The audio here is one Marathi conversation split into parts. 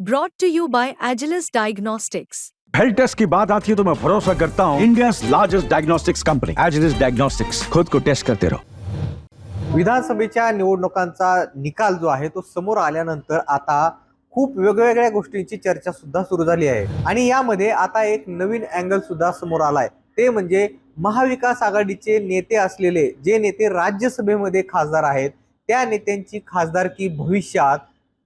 Brought to you by Agilus Diagnostics. Health test की बात आती है तो मैं भरोसा करता हूँ India largest diagnostics company Agilus diagnostics खुद को टेस्ट करते रहो विधानसभेच्या निवडणुकांचा निकाल जो आहे तो समोर आल्यानंतर आता खूप वेगवेगळ्या गोष्टींची चर्चा सुद्धा सुरू झाली आहे. आणि यामध्ये आता एक नवीन अँगल सुद्धा समोर आलाय. ते म्हणजे महाविकास आघाडीचे नेते असलेले जे नेते राज्यसभेमध्ये खासदार आहेत त्या नेत्यांची खासदारकी भविष्यात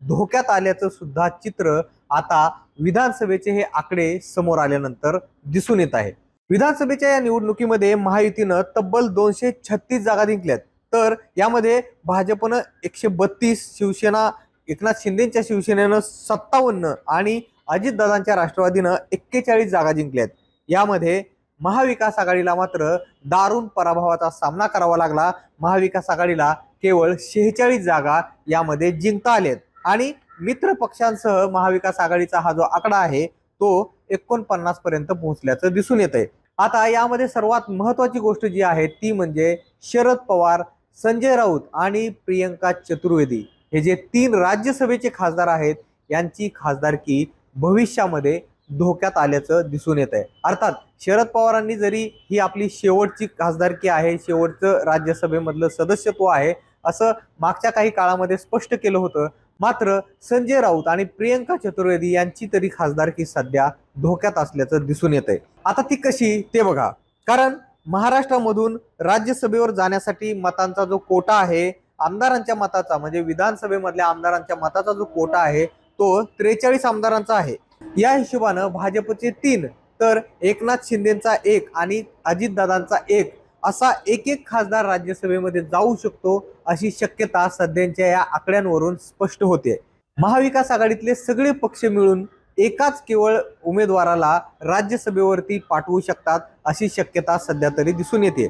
धोक्यात आल्याचं सुद्धा चित्र आता विधानसभेचे हे आकडे समोर आल्यानंतर दिसून येत आहे. विधानसभेच्या या निवडणुकीमध्ये महायुतीनं तब्बल दोनशे छत्तीस जागा जिंकल्यात. तर यामध्ये भाजपनं एकशे बत्तीस शिवसेना एकनाथ शिंदेच्या शिवसेनेनं सत्तावन्न आणि अजितदादांच्या राष्ट्रवादीनं एक्केचाळीस जागा जिंकल्यात. यामध्ये महाविकास आघाडीला मात्र दारुण पराभवाचा सामना करावा लागला. महाविकास आघाडीला केवळ शेहेचाळीस जागा यामध्ये जिंकता आल्यात. आणि मित्र पक्षांसह महाविकास आघाडीचा हा जो आकडा आहे तो एकोणपन्नास पर्यंत पोहोचल्याचं दिसून येत आहे आता यामध्ये सर्वात महत्वाची गोष्ट जी आहे ती म्हणजे शरद पवार संजय राऊत आणि प्रियंका चतुर्वेदी. हे जे तीन राज्यसभेचे खासदार आहेत यांची खासदारकी भविष्यामध्ये धोक्यात आल्याचं दिसून येत आहे अर्थात शरद पवारांनी जरी ही आपली शेवटची खासदारकी आहे शेवटचं राज्यसभेमधलं सदस्यत्व आहे असं मागच्या काही काळामध्ये स्पष्ट केलं होतं मात्र संजय राऊत आणि प्रियंका चतुर्वेदी यांची तरी खासदारकी सध्या धोक्यात असल्याचं दिसून येत आहे आता ती कशी ते बघा. कारण महाराष्ट्रामधून राज्यसभेवर जाण्यासाठी मतांचा जो कोटा आहे आमदारांच्या मताचा म्हणजे विधानसभेमधल्या आमदारांच्या मताचा जो कोटा आहे तो त्रेचाळीस आमदारांचा आहे. या हिशोबानं भाजपचे तीन तर एकनाथ शिंदेचा एक आणि अजितदादांचा एक. असा एक एक खासदार राज्यसभेमध्ये जाऊ शकतो अशी शक्यता सध्याच्या या आकड्यांवरून स्पष्ट होते. महाविकास आघाडीतले सगळे पक्ष मिळून एकाच केवळ उमेदवाराला राज्यसभेवरती पाठवू शकतात अशी शक्यता सध्या तरी दिसून येते.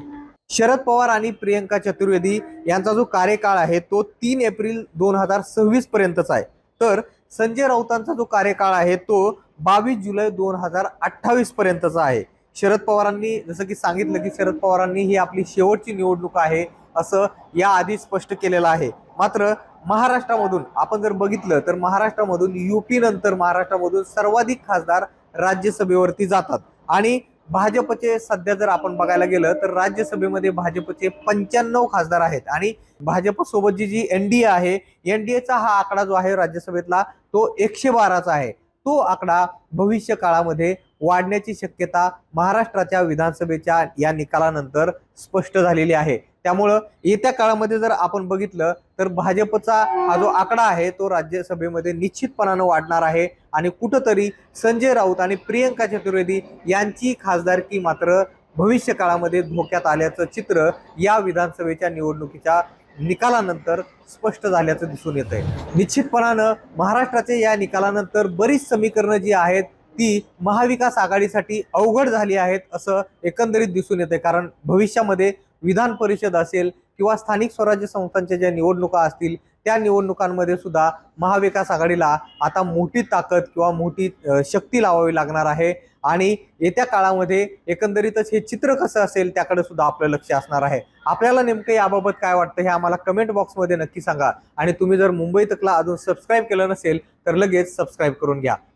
शरद पवार आणि प्रियंका चतुर्वेदी यांचा जो कार्यकाळ आहे तो तीन एप्रिल दोन हजार सव्वीस पर्यंतचा आहे. तर संजय राऊतांचा जो कार्यकाळ आहे तो बावीस जुलै दोन हजार अठ्ठावीस पर्यंतचा आहे. शरद पवारांनी जसं की सांगितलं की शरद पवारांनी ही आपली शेवटची निवडणूक आहे असं याआधी स्पष्ट केलेलं आहे. मात्र महाराष्ट्रामधून आपण जर बघितलं तर महाराष्ट्रामधून युपी नंतर महाराष्ट्रामधून सर्वाधिक खासदार राज्यसभेवरती जातात. आणि भाजपचे सध्या जर आपण बघायला गेलं तर राज्यसभेमध्ये भाजपचे पंच्याण्णव खासदार आहेत. आणि भाजपसोबतची जी एन जी एनडीए आहे एनडीएचा हा आकडा जो आहे राज्यसभेतला तो एकशे बाराचा आहे. तो आकडा भविष्य काळामध्ये वाढण्याची शक्यता महाराष्ट्राच्या विधानसभेच्या या निकालानंतर स्पष्ट झालेली आहे. त्यामुळं येत्या काळामध्ये जर आपण बघितलं तर भाजपचा हा जो आकडा आहे तो राज्यसभेमध्ये निश्चितपणानं वाढणार आहे. आणि कुठंतरी संजय राऊत आणि प्रियंका चतुर्वेदी यांची खासदारकी मात्र भविष्य काळामध्ये धोक्यात आल्याचं चित्र या विधानसभेच्या निवडणुकीच्या निकालानंतर स्पष्ट झाल्याचं दिसून येत आहे निश्चितपणानं महाराष्ट्राचे या निकालानंतर बरीच समीकरणं जी आहेत ती महाविकास आघाडीसाठी अवघड झाली आहेत असं एकंदरीत दिसून येते कारण भविष्यामध्ये विधान परिषद असेल किंवा स्थानिक स्वराज्य संस्थांच्या ज्या निवडणुका असतील त्या निवडणुकांमध्ये सुद्धा महाविकास आघाडीला आता मोठी ताकद किंवा मोठी शक्ती लावावी लागणार आहे. आणि येत्या काळामध्ये एकंदरीतच हे चित्र कसं असेल त्याकडे सुद्धा आपलं लक्ष असणार आहे. आपल्याला नेमकं याबाबत काय वाटतं हे आम्हाला कमेंट बॉक्समध्ये नक्की सांगा. आणि तुम्ही जर मुंबई तकला अजून सबस्क्राईब केलं नसेल तर लगेच सबस्क्राईब करून घ्या.